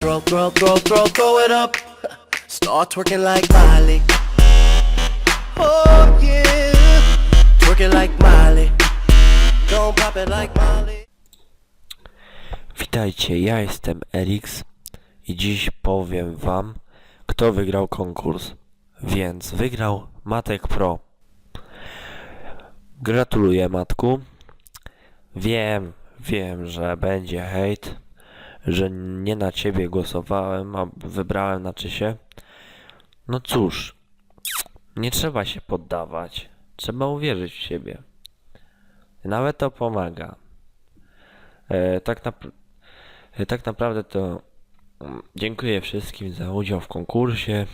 Throw, it up. Start twerking like Miley. Oh yeah. Twerking like Miley. Don't pop it like Miley. Witajcie, ja jestem Elix i dziś powiem wam, kto wygrał konkurs. Więc wygrał Matek Pro. Gratuluję Matku. Wiem, wiem, że będzie hejt, że nie na ciebie głosowałem, a wybrałem na Czysie. No cóż, nie trzeba się poddawać. Trzeba uwierzyć w siebie. Nawet to pomaga. E, tak naprawdę E, Tak naprawdę to mm, dziękuję wszystkim za udział w konkursie.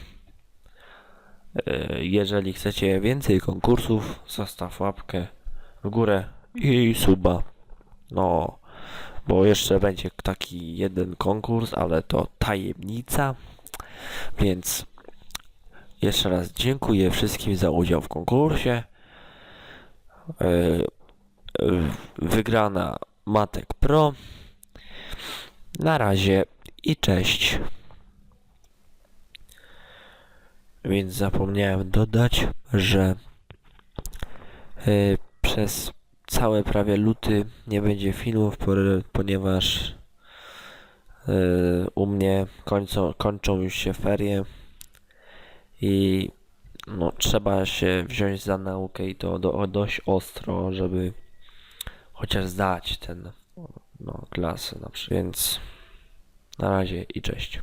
E, Jeżeli chcecie więcej konkursów, zostaw łapkę w górę i suba. No, bo jeszcze będzie taki jeden konkurs, ale to tajemnica. Więc jeszcze raz dziękuję wszystkim za udział w konkursie. E, e, Wygrana Matek Pro. Na razie i cześć. Więc zapomniałem dodać, że y, przez całe prawie luty nie będzie filmów, ponieważ y, u mnie kończą, kończą już się ferie i no, trzeba się wziąć za naukę i to do, dość ostro, żeby chociaż zdać ten no, na przykład. Więc na razie i cześć.